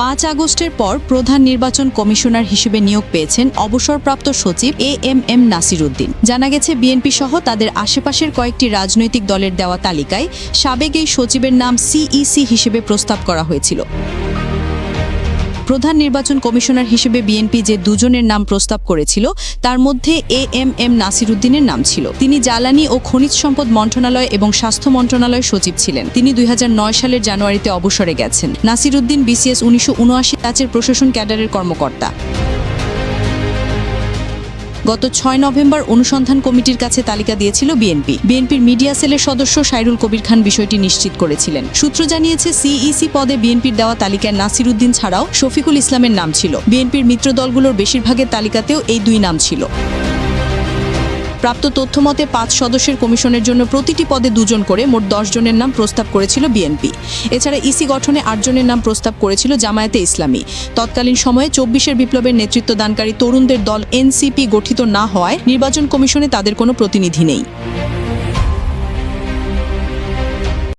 পাঁচ আগস্টের পর প্রধান নির্বাচন কমিশনার হিসেবে নিয়োগ পেয়েছেন অবসরপ্রাপ্ত সচিব A M M Nasir Uddin জানা গেছে, বিএনপি সহ তাদের আশেপাশের কয়েকটি রাজনৈতিক দলের দেওয়া তালিকায় সাবেক এই সচিবের নাম সিইসি হিসেবে প্রস্তাব করা হয়েছিল। প্রধান নির্বাচন কমিশনার হিসেবে বিএনপি যে দুজনের নাম প্রস্তাব করেছিল, তার মধ্যে এ এম এম নাসিরুদ্দিনের নাম ছিল। তিনি জ্বালানি ও খনিজ সম্পদ মন্ত্রণালয় এবং স্বাস্থ্য মন্ত্রণালয় সচিব ছিলেন। তিনি দুই হাজার নয় সালের জানুয়ারিতে অবসরে গেছেন। নাসিরুদ্দিন বিসিএস উনিশশো উনআশি প্রশাসন ক্যাডারের কর্মকর্তা। গত ছয় নভেম্বর অনুসন্ধান কমিটির কাছে তালিকা দিয়েছিল বিএনপি। বিএনপির মিডিয়া সেলের সদস্য সাইরুল কবির খান বিষয়টি নিশ্চিত করেছিলেন। সূত্র জানিয়েছে, সিইসি পদে বিএনপির দেওয়া তালিকায় নাসির উদ্দিন ছাড়াও শফিকুল ইসলামের নাম ছিল। বিএনপির মিত্র দলগুলোর বেশিরভাগের তালিকাতেও এই দুই নাম ছিল। প্রাপ্ত তথ্যমতে পাঁচ সদস্যের কমিশনের জন্য প্রতিটি পদে দুজন করে মোট দশ জনের নাম প্রস্তাব করেছিল বিএনপি। এছাড়া ইসি গঠনে আটজনের নাম প্রস্তাব করেছিল জামায়াতে ইসলামী। তৎকালীন সময়ে চব্বিশের বিপ্লবের নেতৃত্ব দানকারী তরুণদের দল এনসিপি গঠিত না হওয়ায় নির্বাচন কমিশনে তাদের কোনো প্রতিনিধি নেই।